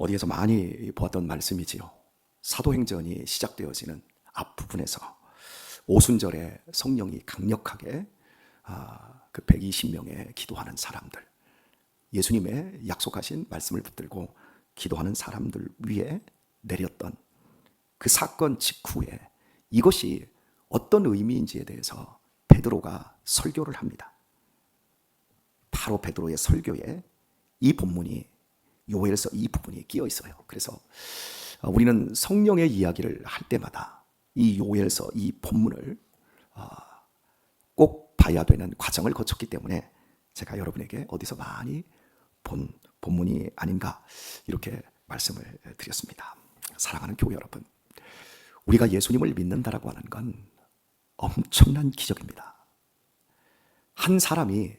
어디에서 많이 보았던 말씀이지요. 사도행전이 시작되어지는 앞부분에서 오순절에 성령이 강력하게 아, 그 120명의 기도하는 사람들, 예수님의 약속하신 말씀을 붙들고 기도하는 사람들 위에 내렸던 그 사건 직후에 이것이 어떤 의미인지에 대해서 베드로가 설교를 합니다. 바로 베드로의 설교에 이 본문이 요엘서 이 부분이 끼어 있어요. 그래서 우리는 성령의 이야기를 할 때마다 이 요엘서 이 본문을 아, 꼭 봐야 되는 과정을 거쳤기 때문에 제가 여러분에게 어디서 많이 본 본문이 아닌가 이렇게 말씀을 드렸습니다. 사랑하는 교회 여러분, 우리가 예수님을 믿는다라고 하는 건 엄청난 기적입니다. 한 사람이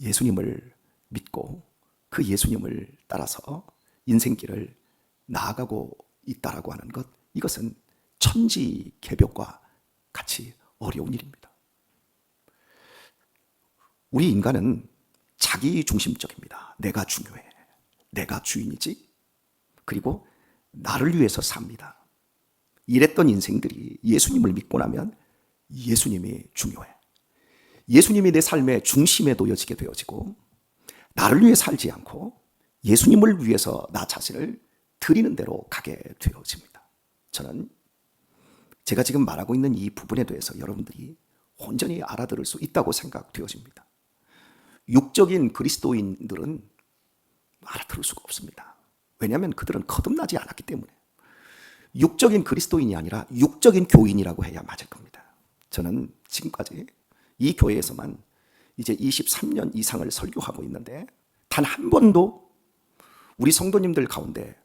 예수님을 믿고 그 예수님을 따라서 인생길을 나아가고 있다라고 하는 것 이것은 천지 개벽과 같이 어려운 일입니다. 우리 인간은 자기 중심적입니다. 내가 중요해. 내가 주인이지. 그리고 나를 위해서 삽니다. 이랬던 인생들이 예수님을 믿고 나면 예수님이 중요해. 예수님이 내 삶의 중심에 놓여지게 되어지고 나를 위해 살지 않고 예수님을 위해서 나 자신을 드리는 대로 가게 되어집니다. 저는 제가 지금 말하고 있는 이 부분에 대해서 여러분들이 온전히 알아들을 수 있다고 생각되어집니다. 육적인 그리스도인들은 알아들을 수가 없습니다. 왜냐하면 그들은 거듭나지 않았기 때문에. 육적인 그리스도인이 아니라 육적인 교인이라고 해야 맞을 겁니다. 저는 지금까지 이 교회에서만 이제 23년 이상을 설교하고 있는데 단 한 번도 우리 성도님들 가운데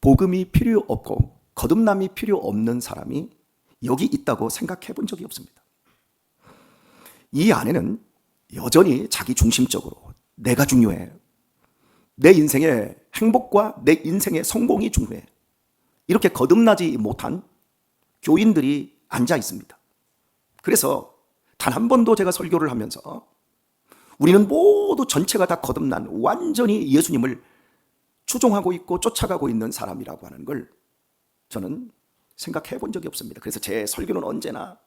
복음이 필요 없고 거듭남이 필요 없는 사람이 여기 있다고 생각해 본 적이 없습니다. 이 안에는 여전히 자기 중심적으로 내가 중요해. 내 인생의 행복과 내 인생의 성공이 중요해. 이렇게 거듭나지 못한 교인들이 앉아 있습니다. 그래서 단 한 번도 제가 설교를 하면서 우리는 모두 전체가 다 거듭난 완전히 예수님을 추종하고 있고 쫓아가고 있는 사람이라고 하는 걸 저는 생각해 본 적이 없습니다. 그래서 제 설교는 언제나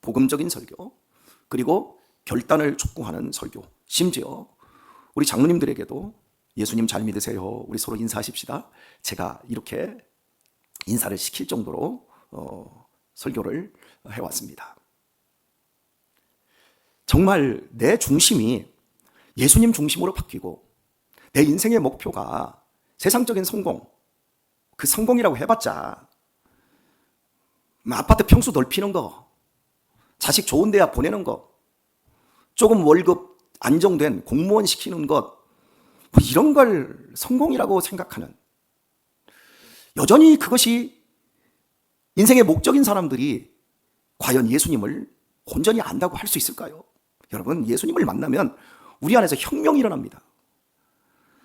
복음적인 설교, 그리고 결단을 촉구하는 설교, 심지어 우리 장로님들에게도 예수님 잘 믿으세요. 우리 서로 인사하십시다. 제가 이렇게 인사를 시킬 정도로 어, 설교를 해왔습니다. 정말 내 중심이 예수님 중심으로 바뀌고 내 인생의 목표가 세상적인 성공, 그 성공이라고 해봤자 뭐 아파트 평수 넓히는 거, 자식 좋은 대학 보내는 거, 조금 월급 안정된 공무원 시키는 것, 뭐 이런 걸 성공이라고 생각하는 여전히 그것이 인생의 목적인 사람들이 과연 예수님을 온전히 안다고 할 수 있을까요? 여러분, 예수님을 만나면 우리 안에서 혁명이 일어납니다.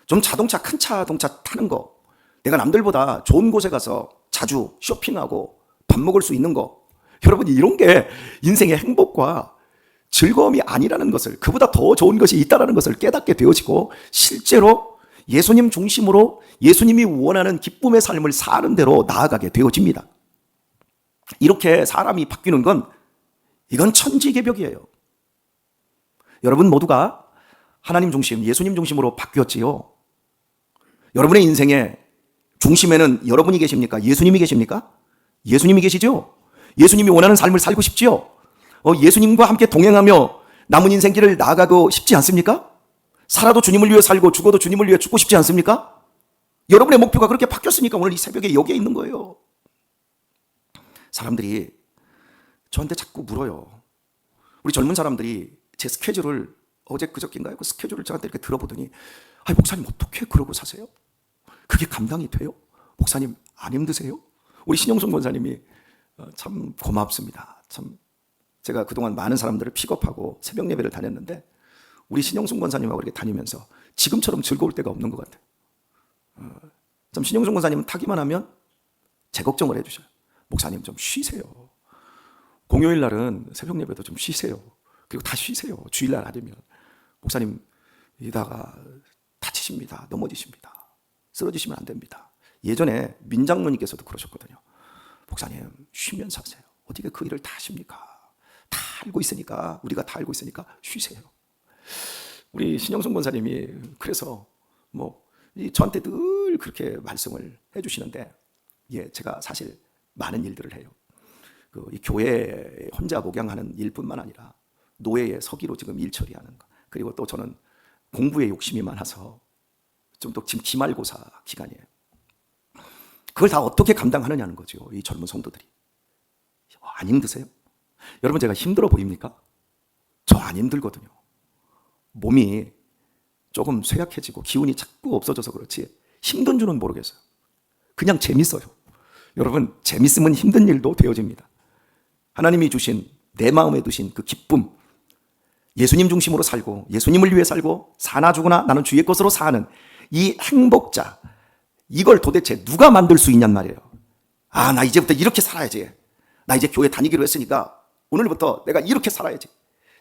좀 자동차, 큰 자동차 타는 거, 내가 남들보다 좋은 곳에 가서 자주 쇼핑하고 밥 먹을 수 있는 거, 여러분, 이런 게 인생의 행복과 즐거움이 아니라는 것을, 그보다 더 좋은 것이 있다는 것을 깨닫게 되어지고, 실제로 예수님 중심으로 예수님이 원하는 기쁨의 삶을 사는 대로 나아가게 되어집니다. 이렇게 사람이 바뀌는 건 이건 천지개벽이에요. 여러분 모두가 하나님 중심, 예수님 중심으로 바뀌었지요. 여러분의 인생의 중심에는 여러분이 계십니까? 예수님이 계십니까? 예수님이 계시죠? 예수님이 원하는 삶을 살고 싶지요? 어, 예수님과 함께 동행하며 남은 인생길을 나아가고 싶지 않습니까? 살아도 주님을 위해 살고 죽어도 주님을 위해 죽고 싶지 않습니까? 여러분의 목표가 그렇게 바뀌었으니까 오늘 이 새벽에 여기에 있는 거예요. 사람들이 저한테 자꾸 물어요. 우리 젊은 사람들이 제 스케줄을 어제 그저께인가요? 그 스케줄을 저한테 이렇게 들어보더니 아 목사님 어떻게 그러고 사세요? 그게 감당이 돼요? 목사님 안 힘드세요? 우리 신영성 권사님이 어, 참 고맙습니다. 참 제가 그동안 많은 사람들을 픽업하고 새벽 예배를 다녔는데 우리 신영성 권사님하고 이렇게 다니면서 지금처럼 즐거울 때가 없는 것 같아요. 어, 좀 신영성 권사님은 타기만 하면 제 걱정을 해주셔요. 목사님 좀 쉬세요. 공요일 날은 새벽 예배도 좀 쉬세요. 그리고 다 쉬세요. 주일날 아니면 목사님 이다가 다치십니다. 넘어지십니다. 쓰러지시면 안 됩니다. 예전에 민장로님께서도 그러셨거든요. 목사님, 쉬면서 하세요. 어떻게 그 일을 다 하십니까? 다 알고 있으니까, 우리가 다 알고 있으니까 쉬세요. 우리 신영성 권사님이 그래서 뭐, 이 저한테 늘 그렇게 말씀을 해주시는데, 예, 제가 사실 많은 일들을 해요. 그이 교회 혼자 목양하는 일뿐만 아니라 노예의 서기로 지금 일 처리하는 거. 그리고 또 저는 공부에 욕심이 많아서 좀 또 지금 기말고사 기간이에요. 그걸 다 어떻게 감당하느냐는 거죠. 이 젊은 성도들이. 안 힘드세요? 여러분 제가 힘들어 보입니까? 저 안 힘들거든요. 몸이 조금 쇠약해지고 기운이 자꾸 없어져서 그렇지 힘든 줄은 모르겠어요. 그냥 재밌어요. 여러분 재밌으면 힘든 일도 되어집니다. 하나님이 주신 내 마음에 두신 그 기쁨, 예수님 중심으로 살고 예수님을 위해 살고 사나 죽으나 나는 주의 것으로 사는 이 행복자 이걸 도대체 누가 만들 수 있냔 말이에요. 아, 나 이제부터 이렇게 살아야지. 나 이제 교회 다니기로 했으니까 오늘부터 내가 이렇게 살아야지.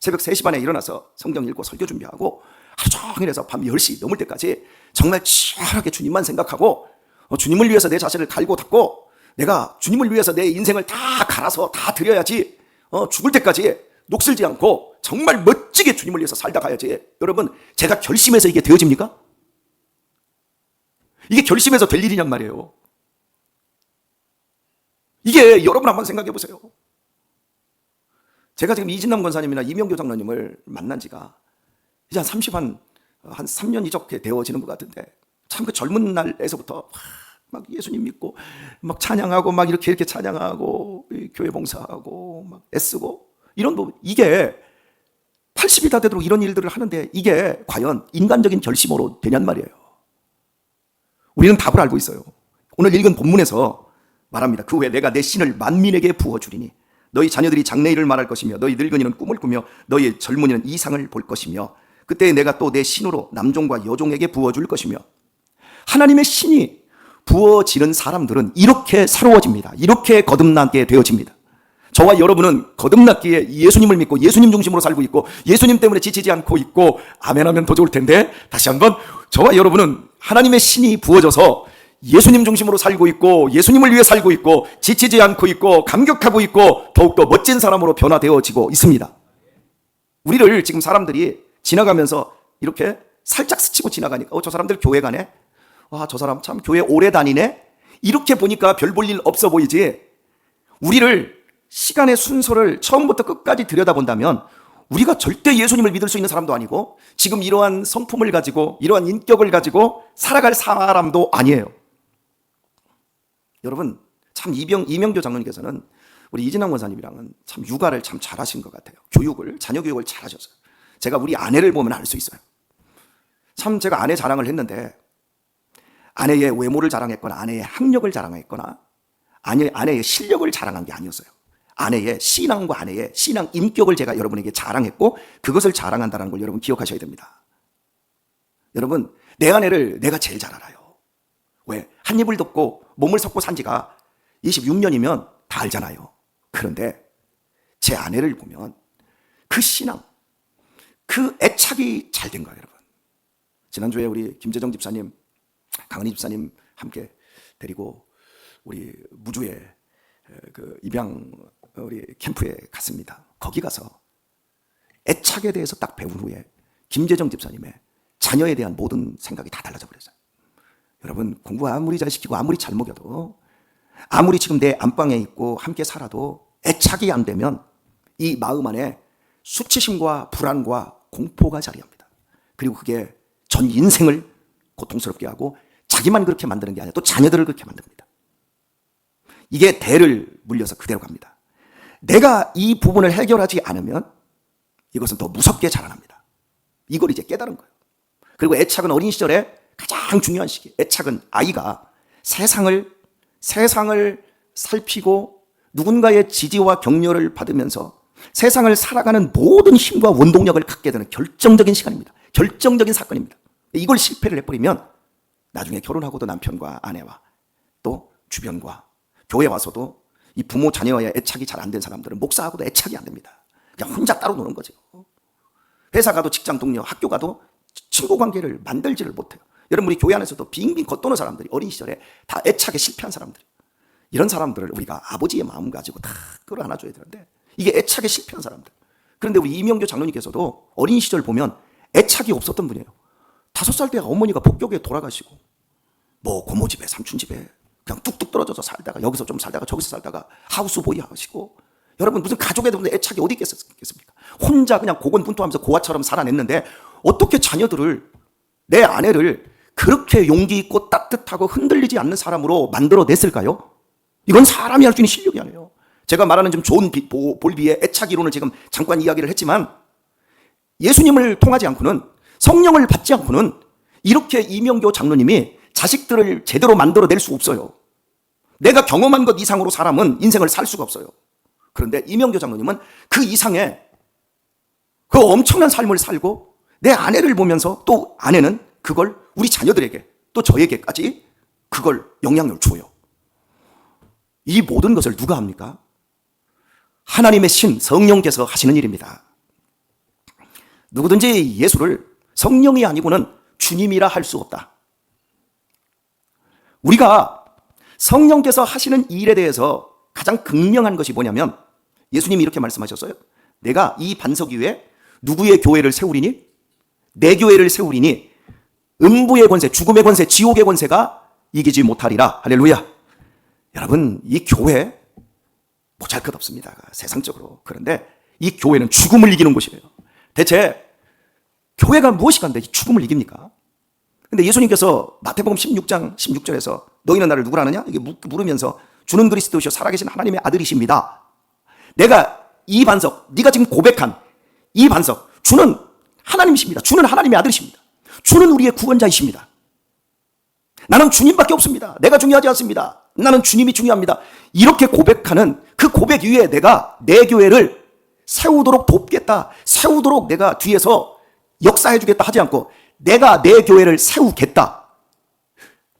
새벽 3시 반에 일어나서 성경 읽고 설교 준비하고 하루 종일 해서 밤 10시 넘을 때까지 정말 치열하게 주님만 생각하고 어, 주님을 위해서 내 자신을 갈고 닦고 내가 주님을 위해서 내 인생을 다 갈아서 다 드려야지. 어, 죽을 때까지 녹슬지 않고 정말 멋지게 주님을 위해서 살다 가야지. 여러분, 제가 결심해서 이게 되어집니까? 이게 결심해서 될 일이냔 말이에요. 이게 여러분 한번 생각해 보세요. 제가 지금 이진남 권사님이나 이명교 장로님을 만난 지가 이제 한 30, 한, 한 3년 이적게 되어지는 것 같은데 참 그 젊은 날에서부터 막 예수님 믿고 막 찬양하고 막 이렇게 이렇게 찬양하고 교회 봉사하고 막 애쓰고 이런 부 이게 80이 다 되도록 이런 일들을 하는데 이게 과연 인간적인 결심으로 되냔 말이에요. 우리는 답을 알고 있어요. 오늘 읽은 본문에서 말합니다. 그 후에 내가 내 신을 만민에게 부어주리니 너희 자녀들이 장래일을 말할 것이며 너희 늙은이는 꿈을 꾸며 너희 젊은이는 이상을 볼 것이며 그때 내가 또 내 신으로 남종과 여종에게 부어줄 것이며 하나님의 신이 부어지는 사람들은 이렇게 새로워집니다. 이렇게 거듭나게 되어집니다. 저와 여러분은 거듭났기에 예수님을 믿고 예수님 중심으로 살고 있고 예수님 때문에 지치지 않고 있고 아멘하면 더 좋을 텐데 다시 한번 저와 여러분은 하나님의 신이 부어져서 예수님 중심으로 살고 있고 예수님을 위해 살고 있고 지치지 않고 있고 감격하고 있고 더욱더 멋진 사람으로 변화되어지고 있습니다. 우리를 지금 사람들이 지나가면서 이렇게 살짝 스치고 지나가니까 어, 저 사람들 교회 가네? 와, 저 사람 참 교회 오래 다니네? 이렇게 보니까 별 볼 일 없어 보이지? 우리를 시간의 순서를 처음부터 끝까지 들여다본다면 우리가 절대 예수님을 믿을 수 있는 사람도 아니고 지금 이러한 성품을 가지고 이러한 인격을 가지고 살아갈 사람도 아니에요. 여러분 참 이병 이명교 장로님께서는 우리 이진환 원사님이랑은 참 육아를 참 잘하신 것 같아요. 교육을 자녀 교육을 잘하셨어요. 제가 우리 아내를 보면 알 수 있어요. 참 제가 아내 자랑을 했는데 아내의 외모를 자랑했거나 아내의 학력을 자랑했거나 아내 아내의 실력을 자랑한 게 아니었어요. 아내의 신앙과 아내의 신앙 인격을 제가 여러분에게 자랑했고 그것을 자랑한다는 걸 여러분 기억하셔야 됩니다. 여러분 내 아내를 내가 제일 잘 알아요. 왜? 한 입을 덮고 몸을 섞고 산 지가 26년이면 다 알잖아요. 그런데 제 아내를 보면 그 신앙, 그 애착이 잘 된 거예요, 여러분. 지난주에 우리 김재정 집사님, 강은희 집사님 함께 데리고 우리 무주에 그 입양 우리 캠프에 갔습니다. 거기 가서 애착에 대해서 딱 배운 후에 김재정 집사님의 자녀에 대한 모든 생각이 다 달라져 버렸어요. 여러분 공부 아무리 잘 시키고 아무리 잘 먹여도 아무리 지금 내 안방에 있고 함께 살아도 애착이 안 되면 이 마음 안에 수치심과 불안과 공포가 자리합니다. 그리고 그게 전 인생을 고통스럽게 하고 자기만 그렇게 만드는 게 아니라 또 자녀들을 그렇게 만듭니다. 이게 대를 물려서 그대로 갑니다. 내가 이 부분을 해결하지 않으면 이것은 더 무섭게 자라납니다. 이걸 이제 깨달은 거예요. 그리고 애착은 어린 시절에 가장 중요한 시기. 애착은 아이가 세상을 세상을 살피고 누군가의 지지와 격려를 받으면서 세상을 살아가는 모든 힘과 원동력을 갖게 되는 결정적인 시간입니다. 결정적인 사건입니다. 이걸 실패를 해버리면 나중에 결혼하고도 남편과 아내와 또 주변과 교회 와서도 이 부모 자녀와의 애착이 잘 안 된 사람들은 목사하고도 애착이 안 됩니다. 그냥 혼자 따로 노는 거죠. 회사 가도 직장 동료, 학교 가도 친구 관계를 만들지를 못해요. 여러분 우리 교회 안에서도 빙빙 겉도는 사람들이 어린 시절에 다 애착에 실패한 사람들. 이런 사람들을 우리가 아버지의 마음 가지고 다 끌어안아줘야 되는데 이게 애착에 실패한 사람들. 그런데 우리 이명교 장로님께서도 어린 시절 보면 애착이 없었던 분이에요. 다섯 살 때 어머니가 복교에 돌아가시고 뭐 고모 집에 삼촌 집에 그냥 뚝뚝 떨어져서 살다가 여기서 좀 살다가 저기서 살다가 하우스보이 하시고 여러분 무슨 가족에 대한 애착이 어디 있겠습니까? 혼자 그냥 고군분투하면서 고아처럼 살아냈는데 어떻게 자녀들을 내 아내를 그렇게 용기 있고 따뜻하고 흔들리지 않는 사람으로 만들어냈을까요? 이건 사람이 할 수 있는 실력이 아니에요. 제가 말하는 좀 좋은 비, 보- 볼비의 애착 이론을 지금 잠깐 이야기를 했지만 예수님을 통하지 않고는 성령을 받지 않고는 이렇게 이명교 장로님이 자식들을 제대로 만들어낼 수 없어요. 내가 경험한 것 이상으로 사람은 인생을 살 수가 없어요. 그런데 이명교 장로님은 그 이상의 그 엄청난 삶을 살고 내 아내를 보면서 또 아내는 그걸 우리 자녀들에게 또 저에게까지 그걸 영향을 줘요. 이 모든 것을 누가 합니까? 하나님의 신 성령께서 하시는 일입니다. 누구든지 예수를 성령이 아니고는 주님이라 할 수 없다. 우리가 성령께서 하시는 일에 대해서 가장 극명한 것이 뭐냐면 예수님이 이렇게 말씀하셨어요. 내가 이 반석 위에 누구의 교회를 세우리니? 내 교회를 세우리니 음부의 권세, 죽음의 권세, 지옥의 권세가 이기지 못하리라. 할렐루야. 여러분, 이 교회 보잘 것 없습니다. 세상적으로. 그런데 이 교회는 죽음을 이기는 곳이에요. 대체 교회가 무엇이 간데 죽음을 이깁니까? 근데 예수님께서 마태복음 16장 16절에서 너희는 나를 누구라 하느냐? 이게 물으면서 주는 그리스도시요 살아계신 하나님의 아들이십니다. 내가 이 반석, 네가 지금 고백한 이 반석, 주는 하나님이십니다. 주는 하나님의 아들이십니다. 주는 우리의 구원자이십니다. 나는 주님밖에 없습니다. 내가 중요하지 않습니다. 나는 주님이 중요합니다. 이렇게 고백하는 그 고백 위에 내가 내 교회를 세우도록 돕겠다. 세우도록 내가 뒤에서 역사해 주겠다 하지 않고 내가 내 교회를 세우겠다.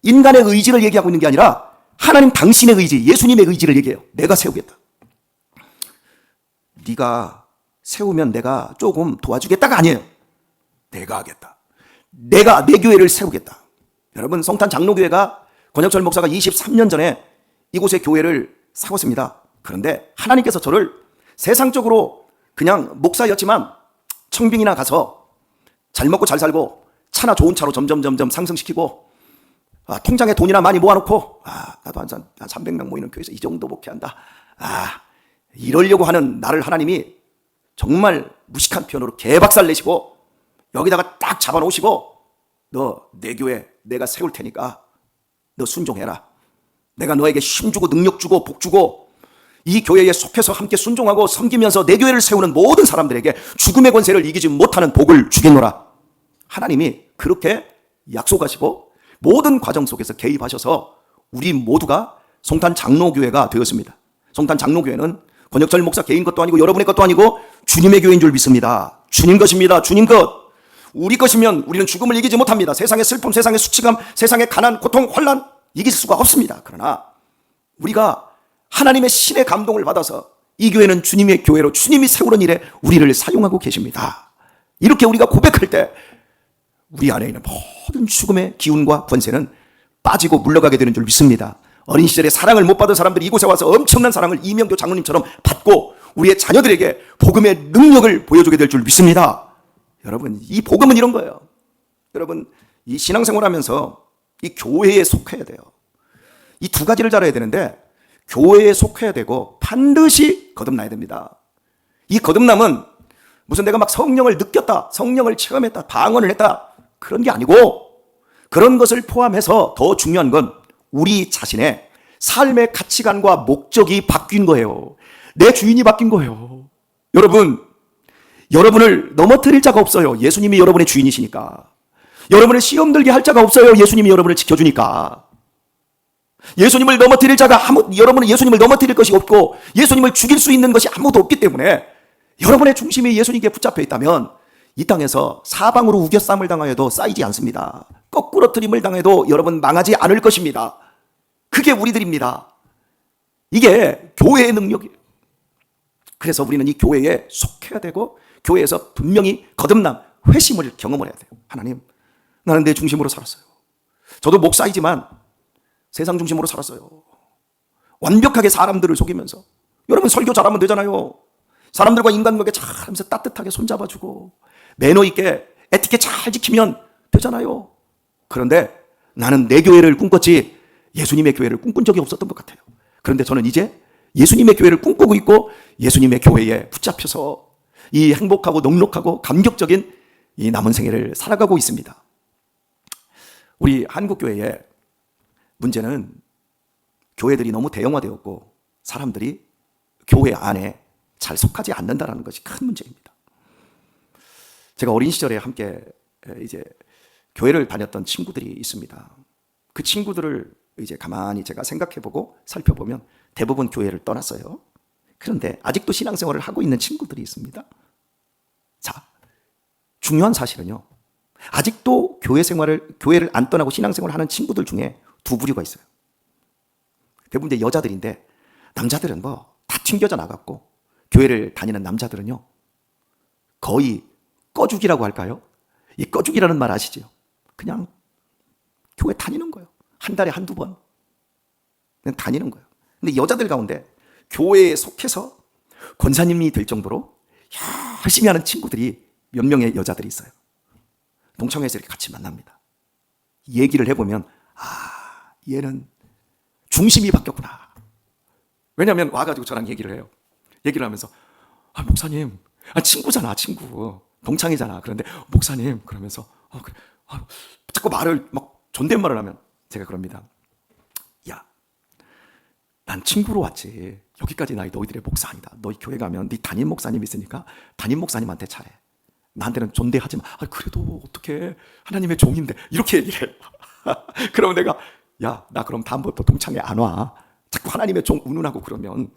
인간의 의지를 얘기하고 있는 게 아니라 하나님 당신의 의지, 예수님의 의지를 얘기해요. 내가 세우겠다. 네가 세우면 내가 조금 도와주겠다가 아니에요. 내가 하겠다. 내가 내 교회를 세우겠다. 여러분 성탄 장로교회가 권혁철 목사가 23년 전에 이곳에 교회를 세웠습니다. 그런데 하나님께서 저를 세상적으로 그냥 목사였지만 청빙이나 가서 잘 먹고 잘 살고 차나 좋은 차로 점점 점점 상승시키고 아, 통장에 돈이나 많이 모아놓고 아 나도 한, 한 300명 모이는 교회에서 이 정도 목회한다. 아 이러려고 하는 나를 하나님이 정말 무식한 표현으로 개박살 내시고 여기다가 딱 잡아놓으시고 너 내 교회 내가 세울 테니까 너 순종해라. 내가 너에게 힘 주고 능력 주고 복 주고 이 교회에 속해서 함께 순종하고 섬기면서 내 교회를 세우는 모든 사람들에게 죽음의 권세를 이기지 못하는 복을 주겠노라. 하나님이 그렇게 약속하시고 모든 과정 속에서 개입하셔서 우리 모두가 송탄 장로교회가 되었습니다. 송탄 장로교회는 권혁철 목사 개인 것도 아니고 여러분의 것도 아니고 주님의 교회인 줄 믿습니다. 주님 것입니다. 주님 것. 우리 것이면 우리는 죽음을 이기지 못합니다. 세상의 슬픔, 세상의 수치감, 세상의 가난, 고통, 환란 이길 수가 없습니다. 그러나 우리가 하나님의 신의 감동을 받아서 이 교회는 주님의 교회로 주님이 세우는 일에 우리를 사용하고 계십니다. 이렇게 우리가 고백할 때 우리 안에 있는 모든 죽음의 기운과 권세는 빠지고 물러가게 되는 줄 믿습니다. 어린 시절에 사랑을 못 받은 사람들이 이곳에 와서 엄청난 사랑을 이명교 장로님처럼 받고 우리의 자녀들에게 복음의 능력을 보여주게 될 줄 믿습니다. 여러분, 이 복음은 이런 거예요. 여러분, 이 신앙생활 하면서 이 교회에 속해야 돼요. 이 두 가지를 잘해야 되는데, 교회에 속해야 되고, 반드시 거듭나야 됩니다. 이 거듭남은 무슨 내가 막 성령을 느꼈다, 성령을 체험했다, 방언을 했다, 그런 게 아니고, 그런 것을 포함해서 더 중요한 건 우리 자신의 삶의 가치관과 목적이 바뀐 거예요. 내 주인이 바뀐 거예요. 여러분, 여러분을 넘어뜨릴 자가 없어요. 예수님이 여러분의 주인이시니까. 여러분을 시험 들게 할 자가 없어요. 예수님이 여러분을 지켜주니까. 예수님을 넘어뜨릴 자가 아무, 여러분은 예수님을 넘어뜨릴 것이 없고 예수님을 죽일 수 있는 것이 아무도 없기 때문에 여러분의 중심이 예수님께 붙잡혀 있다면 이 땅에서 사방으로 우겨쌈을 당하여도 쌓이지 않습니다. 거꾸로 트림을 당해도 여러분 망하지 않을 것입니다. 그게 우리들입니다. 이게 교회의 능력이에요. 그래서 우리는 이 교회에 속해야 되고 교회에서 분명히 거듭남, 회심을 경험을 해야 돼요. 하나님, 나는 내 중심으로 살았어요. 저도 목사이지만 세상 중심으로 살았어요. 완벽하게 사람들을 속이면서. 여러분 설교 잘하면 되잖아요. 사람들과 인간관계 잘하면서 따뜻하게 손잡아주고 매너 있게 에티켓 잘 지키면 되잖아요. 그런데 나는 내 교회를 꿈꿨지 예수님의 교회를 꿈꾼 적이 없었던 것 같아요. 그런데 저는 이제 예수님의 교회를 꿈꾸고 있고 예수님의 교회에 붙잡혀서 이 행복하고 넉넉하고 감격적인 이 남은 생애를 살아가고 있습니다. 우리 한국 교회의 문제는 교회들이 너무 대형화되었고 사람들이 교회 안에 잘 속하지 않는다라는 것이 큰 문제입니다. 제가 어린 시절에 함께 이제 교회를 다녔던 친구들이 있습니다. 그 친구들을 이제 가만히 제가 생각해보고 살펴보면 대부분 교회를 떠났어요. 그런데 아직도 신앙생활을 하고 있는 친구들이 있습니다. 자, 중요한 사실은요. 아직도 교회 생활을 교회를 안 떠나고 신앙생활을 하는 친구들 중에 두 부류가 있어요. 대부분 이제 여자들인데 남자들은 뭐 다 튕겨져 나갔고 교회를 다니는 남자들은요. 거의 꺼죽이라고 할까요? 이 꺼죽이라는 말 아시죠? 그냥 교회 다니는 거예요. 한 달에 한두 번. 그냥 다니는 거예요. 근데 여자들 가운데 교회에 속해서 권사님이 될 정도로 열심히 하는 친구들이 몇 명의 여자들이 있어요. 동창회에서 이렇게 같이 만납니다. 얘기를 해보면, 아, 얘는 중심이 바뀌었구나. 왜냐하면 와가지고 저랑 얘기를 해요. 얘기를 하면서, 아, 목사님, 아, 친구잖아, 친구. 동창이잖아. 그런데, 목사님, 그러면서, 아, 그래. 아, 자꾸 말을 막 존댓말을 하면 제가 그럽니다. 야, 난 친구로 왔지. 여기까지 나이 너희들의 목사 아니다. 너희 교회 가면 네 담임 목사님 있으니까 담임 목사님한테 잘해. 나한테는 존대하지 마. 아, 그래도 어떻게 하나님의 종인데 이렇게 얘기를 해요. 그러면 내가 야, 나 그럼 다음부터 동창회 안 와. 자꾸 하나님의 종 운운하고 그러면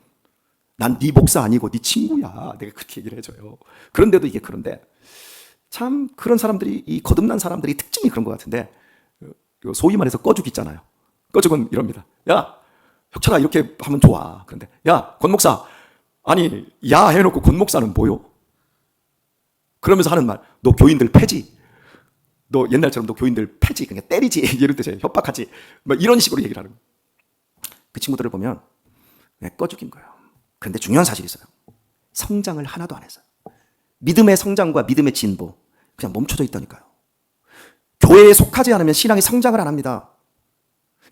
난 네 목사 아니고 네 친구야. 내가 그렇게 얘기를 해줘요. 그런데도 이게 그런데 참 그런 사람들이 이 거듭난 사람들이 특징이 그런 것 같은데 요 소위 말해서 꺼죽 있잖아요. 꺼죽은 이럽니다. 야, 혁철아 이렇게 하면 좋아. 그런데 야, 권 목사 아니 야 해놓고 권 목사는 뭐요? 그러면서 하는 말, 너 교인들 패지. 너 옛날처럼 너 교인들 패지. 그냥 때리지. 이럴 때 협박하지. 뭐 이런 식으로 얘기를 하는. 그 친구들을 보면 그냥 꺼죽인 거예요. 그런데 중요한 사실이 있어요. 성장을 하나도 안 했어요. 믿음의 성장과 믿음의 진보 그냥 멈춰져 있다니까요. 교회에 속하지 않으면 신앙이 성장을 안 합니다.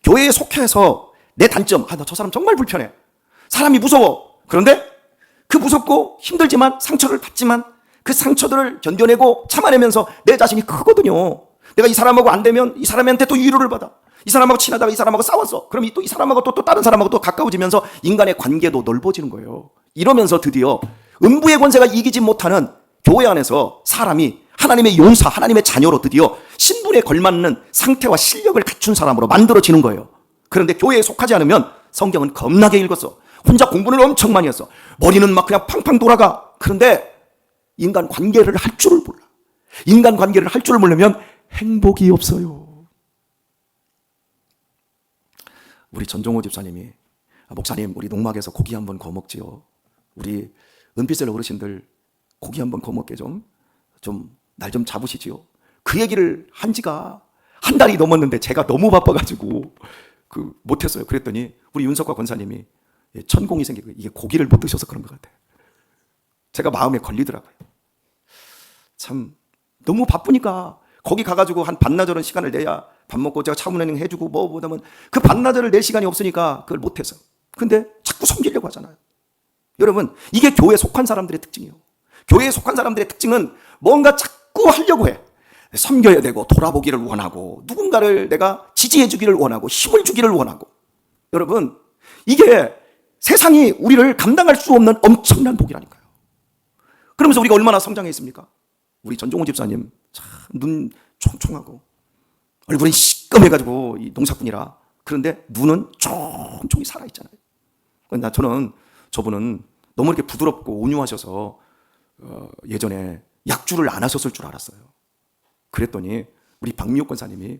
교회에 속해서 내 단점, 아, 나 저 사람 정말 불편해. 사람이 무서워. 그런데 그 무섭고 힘들지만 상처를 받지만 그 상처들을 견뎌내고 참아내면서 내 자신이 크거든요. 내가 이 사람하고 안 되면 이 사람한테 또 위로를 받아. 이 사람하고 친하다가 이 사람하고 싸웠어. 그럼 또 이 사람하고 또, 또 다른 사람하고 또 가까워지면서 인간의 관계도 넓어지는 거예요. 이러면서 드디어 음부의 권세가 이기지 못하는 교회 안에서 사람이 하나님의 용사, 하나님의 자녀로 드디어 신분에 걸맞는 상태와 실력을 갖춘 사람으로 만들어지는 거예요. 그런데 교회에 속하지 않으면 성경은 겁나게 읽었어. 혼자 공부를 엄청 많이 했어. 머리는 막 그냥 팡팡 돌아가. 그런데 인간 관계를 할 줄을 몰라. 인간 관계를 할 줄을 모르면 행복이 없어요. 우리 전종호 집사님이 아, 목사님 우리 농막에서 고기 한번 구워 먹지요. 우리 은빛을 어르신들 고기 한번 구워 먹게 좀 좀 날 좀 잡으시지요. 그 얘기를 한 지가 한 달이 넘었는데 제가 너무 바빠가지고 그 못했어요. 그랬더니 우리 윤석과 권사님이 예, 천공이 생기고 이게 고기를 못 드셔서 그런 것 같아요. 제가 마음에 걸리더라고요. 참 너무 바쁘니까 거기 가가지고 한 반나절은 시간을 내야 밥 먹고 제가 차문은행 해주고 뭐 보다면 그 반나절을 낼 시간이 없으니까 그걸 못해서. 근데 자꾸 섬기려고 하잖아요. 여러분 이게 교회에 속한 사람들의 특징이에요. 교회에 속한 사람들의 특징은 뭔가 자꾸 하려고 해. 섬겨야 되고 돌아보기를 원하고 누군가를 내가 지지해 주기를 원하고 힘을 주기를 원하고 여러분 이게 세상이 우리를 감당할 수 없는 엄청난 복이라니까요. 그러면서 우리가 얼마나 성장했습니까? 우리 전종호 집사님 참 눈 총총하고 얼굴이 시꺼매가지고 이 농사꾼이라 그런데 눈은 총총히 살아 있잖아요. 나 저는 저분은 너무 이렇게 부드럽고 온유하셔서 어, 예전에 약주를 안 하셨을 줄 알았어요. 그랬더니 우리 박미옥 권사님이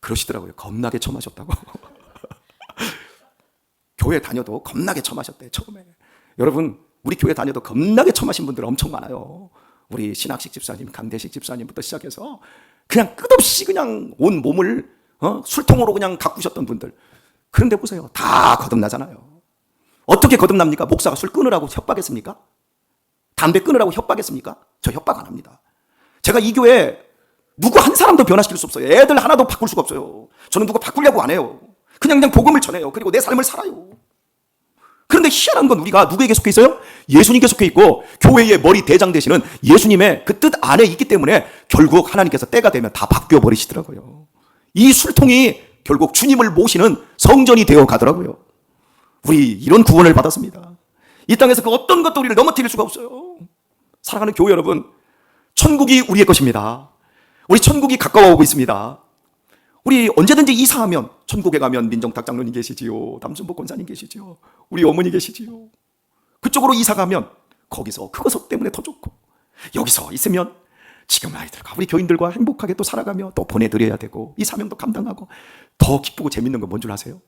그러시더라고요. 겁나게 처마셨다고. 교회 다녀도 겁나게 처마셨대 처음에. 여러분 우리 교회 다녀도 겁나게 처마신 분들 엄청 많아요. 우리 신학식 집사님, 강대식 집사님부터 시작해서 그냥 끝없이 그냥 온 몸을 어? 술통으로 그냥 가꾸셨던 분들. 그런데 보세요. 다 거듭나잖아요. 어떻게 거듭납니까? 목사가 술 끊으라고 협박했습니까? 담배 끊으라고 협박했습니까? 저 협박 안 합니다. 제가 이 교회 누구 한 사람도 변화시킬 수 없어요. 애들 하나도 바꿀 수가 없어요. 저는 누구 바꾸려고 안 해요. 그냥 그냥 복음을 전해요. 그리고 내 삶을 살아요. 그런데 희한한 건 우리가 누구에게 속해 있어요? 예수님께 속해 있고 교회의 머리 대장 되시는 예수님의 그 뜻 안에 있기 때문에 결국 하나님께서 때가 되면 다 바뀌어 버리시더라고요. 이 술통이 결국 주님을 모시는 성전이 되어 가더라고요. 우리 이런 구원을 받았습니다. 이 땅에서 그 어떤 것도 우리를 넘어뜨릴 수가 없어요. 사랑하는 교회 여러분, 천국이 우리의 것입니다. 우리 천국이 가까워 오고 있습니다. 우리 언제든지 이사하면 천국에 가면 민정탁 장로님 계시지요. 담순복 권사님 계시지요. 우리 어머니 계시지요. 그쪽으로 이사 가면 거기서 그것 때문에 더 좋고 여기서 있으면 지금 아이들과 우리 교인들과 행복하게 또 살아가며 또 보내드려야 되고 이 사명도 감당하고 더 기쁘고 재밌는 건 뭔 줄 아세요?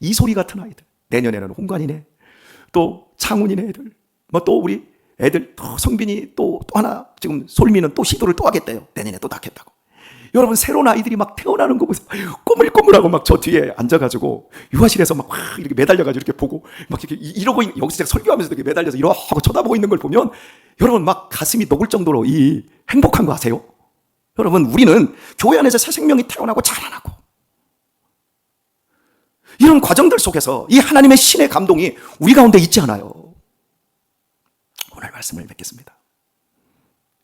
이 소리 같은 아이들 내년에는 홍관이네 또 창훈이네 애들 뭐 또 우리 애들 또 성빈이 또, 또 하나 지금 솔미는 또 시도를 또 하겠대요 내년에 또 낳겠다고 여러분 새로운 아이들이 막 태어나는 거 보세요 꼬물꼬물하고 막 저 뒤에 앉아가지고 유아실에서 막 이렇게 매달려가지고 이렇게 보고 막 이렇게 이- 이러고 있- 여기서 제가 설교하면서 이렇게 매달려서 이러고 쳐다보고 있는 걸 보면 여러분 막 가슴이 녹을 정도로 이 행복한 거 아세요? 여러분 우리는 교회 안에서 새 생명이 태어나고 자라나고 이런 과정들 속에서 이 하나님의 신의 감동이 우리 가운데 있지 않아요. 오늘 말씀을 맺겠습니다.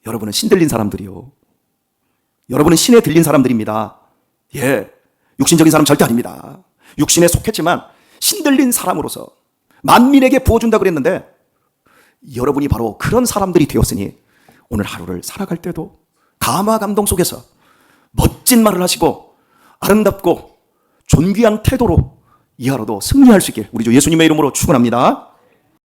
여러분은 신 들린 사람들이요. 여러분은 신에 들린 사람들입니다. 예. 육신적인 사람 절대 아닙니다. 육신에 속했지만 신 들린 사람으로서 만민에게 부어준다 그랬는데 여러분이 바로 그런 사람들이 되었으니 오늘 하루를 살아갈 때도 감화 감동 속에서 멋진 말을 하시고 아름답고 존귀한 태도로 이 하루도 승리할 수 있길 우리 주 예수님의 이름으로 축원합니다.